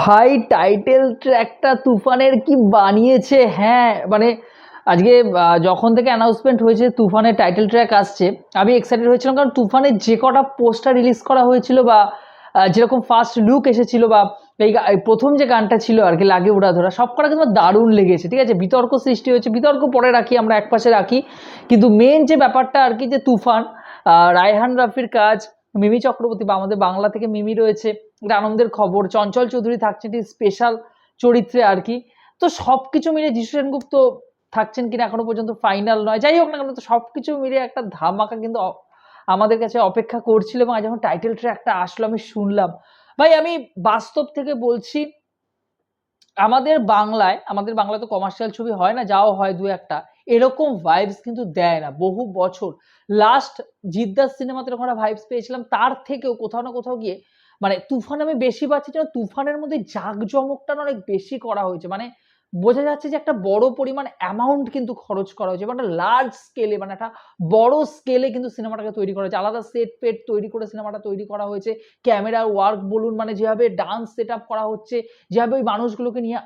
ভাই টাইটেল ট্র্যাকটা তুফানের কি বানিয়েছে? হ্যাঁ মানে আজকে যখন থেকে অ্যানাউন্সমেন্ট হয়েছে তুফানের টাইটেল ট্র্যাক আসছে, আমি এক্সাইটেড হয়েছিলাম কারণ তুফানের যে কটা পোস্টার রিলিজ করা হয়েছিল বা যেরকম ফার্স্ট লুক এসেছিল বা, এই প্রথম যে গানটা ছিল আর কি লাগে উড়া ধরা, সব কটা কিন্তু দারুণ লেগেছে, ঠিক আছে? বিতর্ক সৃষ্টি হয়েছে, বিতর্ক পরে রাখি, আমরা একপাশে রাখি। কিন্তু মেন যে ব্যাপারটা আর কি, যে তুফান রায়হান রাফির কাজ মিমি চক্রবর্তী বা আমাদের বাংলা থেকে মিমি রয়েছে একটা আনন্দের খবর, চঞ্চল চৌধুরী একটি স্পেশাল চরিত্রে আর কি। তো সব কিছু মিলে যিশু সেনগুপ্ত থাকছেন কিনা এখনও পর্যন্ত ফাইনাল নয়। যাই হোক না কেন, তো সব কিছু মিলে একটা ধামাকা কিন্তু আমাদের কাছে অপেক্ষা করছিল এবং যখন টাইটেল ট্র্যাকটা আসলো আমি শুনলাম। ভাই, আমি বাস্তব থেকে বলছি, আমাদের বাংলায় আমাদের বাংলায় তো কমার্শিয়াল ছবি হয় না, যাও হয় দু একটা। এরকম ভাইবস কিন্তু দেয় না। বহু বছর লাস্ট জিদ্দার সিনেমাতে যখন আমরা ভাইবস পেয়েছিলাম, তার থেকেও কোথাও না কোথাও গিয়ে মানে তুফান আমি বেশি পাচ্ছি যেন তুফানের মধ্যে জাঁকজমকটা অনেক বেশি করা হয়েছে। মানে বোঝা যাচ্ছে যে একটা বড় পরিমাণ অ্যামাউন্ট কিন্তু খরচ করা হয়েছে। মানে লার্জ স্কেলে মানে একটা বড় স্কেলে কিন্তু সিনেমাটাকে তৈরি করা হয়েছে। আলাদা সেট পেট তৈরি করে সিনেমাটা তৈরি করা হয়েছে। ক্যামেরার ওয়ার্ক বলুন মানে যেভাবে ডান্স সেট করা হচ্ছে, যেভাবে ওই মানুষগুলোকে নিয়ে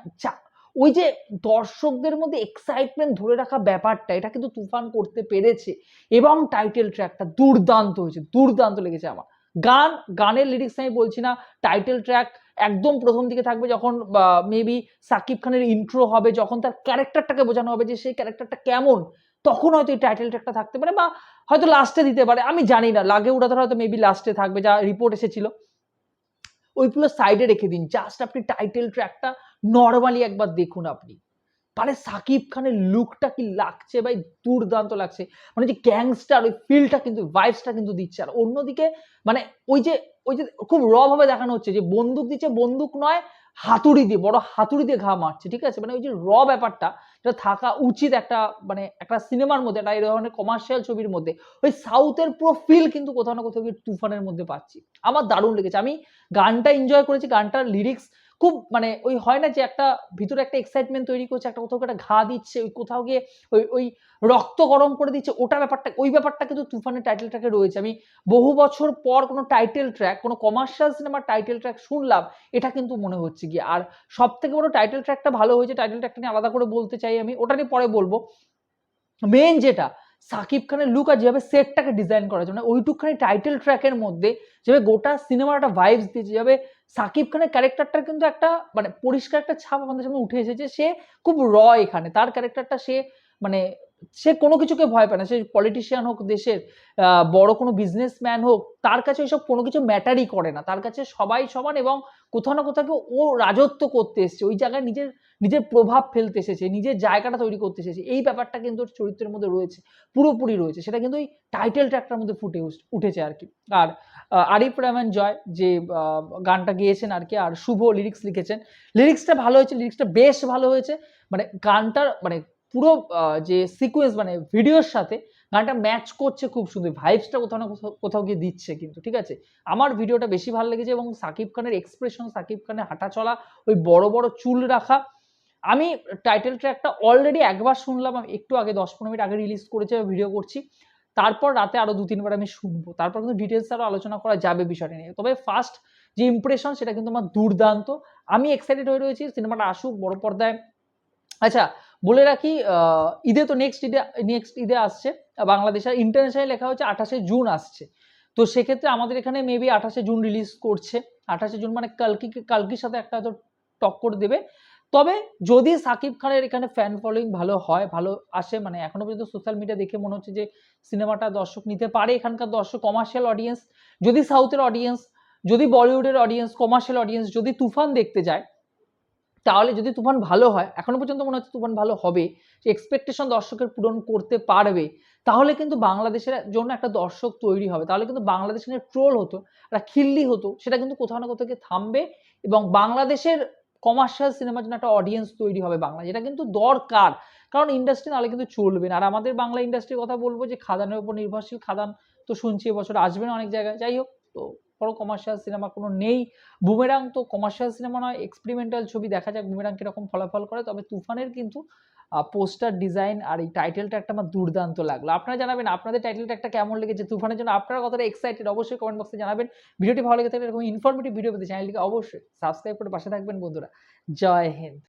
ওই যে দর্শকদের মধ্যে এক্সাইটমেন্ট ধরে রাখা ব্যাপারটা, এটা কিন্তু তুফান করতে পেরেছে এবং টাইটেল ট্র্যাকটা দুর্দান্ত হয়েছে, দুর্দান্ত লেগেছে আমার। গান, গানের লিরিক্স আমি বলছি না টাইটেল ট্র্যাক একদম প্রথম দিকে থাকবে যখন মেবি সাকিব খানের ইন্ট্রো হবে, যখন তার ক্যারেক্টারটাকে বোঝানো হবে যে সেই ক্যারেক্টারটা কেমন, তখন হয়তো এই টাইটেল ট্র্যাকটা থাকতে পারে বা হয়তো লাস্টে দিতে পারে, আমি জানি না, লাগে ওটা হয়তো মেবি লাস্টে থাকবে, যা রিপোর্ট এসেছিল। ওইগুলো সাইডে রেখে দিন জাস্ট আপনি টাইটেল ট্র্যাকটা নর্মালি একবার দেখুন আপনি। মানে সাকিব খানের লুকটা কি লাগছে ভাই? দুর্দান্ত লাগছে। মানে যে গ্যাংস্টার ওই ফিলটা কিন্তু ভাইবসটা কিন্তু দিচ্ছে। আর অন্যদিকে মানে ওই যে ওই যে খুব র ভাবে দেখানো হচ্ছে যে বন্দুক দিচ্ছে, বন্দুক নয়, হাতুড়ি দিয়ে, বড় হাতুড়ি দিয়ে ঘা মারছে, ঠিক আছে? মানে ওই যে র ব্যাপারটা এটা থাকা উচিত একটা মানে একটা সিনেমার মধ্যে, একটা এই ধরনের কমার্শিয়াল ছবির মধ্যে, ওই সাউথের পুরো ফিল কিন্তু কোথাও না কোথাও তুফানের মধ্যে পাচ্ছি। আমার দারুণ লেগেছে। আমি গানটা এনজয় করেছি, গানটার লিরিক্স খুব মানে ওই হয় না যে একটা ভিতরে একটা এক্সাইটমেন্ট তৈরি করছে, একটা কোথাও একটা ঘা দিচ্ছে, ওই কোথাও গিয়ে ওই ওই রক্ত গরম করে দিচ্ছে, ওটা ব্যাপারটা, ওই ব্যাপারটা কিন্তু তুফানের টাইটেল ট্র্যাকে রয়েছে। আমি বহু বছর পর কোনো টাইটেল ট্র্যাক কোনো কমার্শিয়াল সিনেমার টাইটেল ট্র্যাক শুনলাম, এটা কিন্তু মনে হচ্ছে গিয়ে। আর সব থেকে বড় টাইটেল ট্র্যাকটা ভালো হয়েছে টাইটেল ট্র্যাকটা নিয়ে আলাদা করে বলতে চাই আমি, ওটা নিয়ে পরে বলব। মেন যেটা সাকিব খানের লুক আর যেভাবে সেটটাকে ডিজাইন করা মানে ওইটুকখানি টাইটেল ট্র্যাকের মধ্যে যেভাবে গোটা সিনেমার একটা ভাইবস দিয়েছে, যেভাবে সাকিব খানের ক্যারেক্টারটা কিন্তু একটা মানে পরিষ্কার একটা ছাপ আমাদের সামনে উঠে এসেছে, সে খুব র এখানে। তার ক্যারেক্টারটা সে মানে সে কোনো কিছুকে ভয় পায় না। সে পলিটিশিয়ান হোক, দেশের বড় কোনো বিজনেসম্যান হোক, তার কাছে ওইসব কোনো কিছু ম্যাটারই করে না। তার কাছে সবাই সমান এবং কোথাও না কোথাও ও রাজত্ব করতে এসেছে। ওই জায়গায় নিজের নিজের প্রভাব ফেলতে এসেছে, নিজের জায়গাটা তৈরি করতে এসেছে। এই ব্যাপারটা কিন্তু ওর চরিত্রের মধ্যে রয়েছে, পুরোপুরি রয়েছে। সেটা কিন্তু ওই টাইটেল ট্র্যাকটার মধ্যে ফুটে উঠেছে আর কি। আর আরিফ রহমান জয় যে গানটা গেয়েছেন আর কি, আর শুভ লিরিক্স লিখেছেন। লিরিক্সটা ভালো হয়েছে লিরিক্সটা বেশ ভালো হয়েছে। মানে গানটার মানে পুরো যে সিকোয়েন্স মানে ভিডিওর সাথে গানটা ম্যাচ করছে খুব সুন্দর। ভাইবসটা কোথাও না কোথাও- গিয়ে দিচ্ছে কিন্তু, ঠিক আছে? আমার ভিডিওটা বেশি ভালো লেগেছে এবং সাকিব খানের এক্সপ্রেশন সাকিব খানের হাঁটা চলা, ওই বড় বড় চুল রাখা, আমি টাইটেল ট্র্যাকটা অলরেডি একবার শুনলাম একটু আগে দশ পনেরো মিনিট আগে রিলিজ করেছে ভিডিও করছি। তারপর রাতে আরও দু তিনবার আমি শুনব। তারপর কিন্তু ডিটেলস আরও আলোচনা করা যাবে বিষয়টা নিয়ে। তবে ফার্স্ট যে ইমপ্রেশন সেটা কিন্তু আমার দুর্দান্ত। আমি এক্সাইটেড হয়ে রয়েছি, সিনেমাটা আসুক, বড় পর্দায়। আচ্ছা বলে রাখি ঈদে তো নেক্সট ঈদে নেক্সট ঈদে আসছে আহ, বাংলাদেশে ইন্টারন্যাশনাল লেখা হচ্ছে আঠাশে জুন আসছে। তো সেক্ষেত্রে আমাদের এখানে মেবি আঠাশে জুন রিলিজ করছে। আঠাশে জুন মানে কালকি কালকির সাথে একটা হয়তো টক্কর দেবে। তবে যদি সাকিব খানের এখানে ফ্যান ফলোয়িং ভালো হয় ভালো আসে মানে এখনও পর্যন্ত সোশ্যাল মিডিয়া দেখে মনে হচ্ছে যে সিনেমাটা দর্শক নিতে পারে এখানকার দর্শক কমার্শিয়াল অডিয়েন্স যদি সাউথের অডিয়েন্স যদি বলিউডের অডিয়েন্স কমার্শিয়াল অডিয়েন্স যদি তুফান দেখতে যায় তাহলে যদি তুফান ভালো হয়, এখনও পর্যন্ত মনে হচ্ছে তুফান ভালো হবে, যে এক্সপেকটেশন দর্শকের পূরণ করতে পারবে, তাহলে কিন্তু বাংলাদেশের জন্য একটা দর্শক তৈরি হবে, তাহলে কিন্তু বাংলাদেশের ট্রোল হতো, একটা খিল্লি হতো, সেটা কিন্তু কোথাও না কোথাও থামবে এবং বাংলাদেশের কমার্শিয়াল সিনেমার জন্য একটা অডিয়েন্স তৈরি হবে বাংলা যেটা কিন্তু দরকার। কারণ ইন্ডাস্ট্রি নাহলে কিন্তু চলবে না, আর আমাদের বাংলা ইন্ডাস্ট্রির কথা বলব যে খাদানের উপর নির্ভরশীল, খাদান তো শুনছি এবছর আসবে না অনেক জায়গায়, যাই হোক, তো বড় কমার্শিয়াল সিনেমা কোনো নেই। বুমেরাং তো কমার্শিয়াল সিনেমা নয় এক্সপেরিমেন্টাল ছবি দেখা যাক বুমেরাং কীরকম ফলাফল করে। তবে তুফানের কিন্তু পোস্টার ডিজাইন আর এই টাইটেলটা একটা আমার দুর্দান্ত লাগল। আপনারা জানাবেন, আপনাদের টাইটেলটা একটা কেমন লেগেছে তুফানের জন্য? আপনারা কতটা এক্সাইটেড অবশ্যই কমেন্ট বক্সে জানাবেন। ভিডিওটি ভালো লেগে থাকলে এরকম ইনফরমেটিভ ভিডিও পেতে চ্যানেলটিকে অবশ্যই সাবস্ক্রাইব করে পাশে থাকবেন বন্ধুরা। জয় হিন্দ।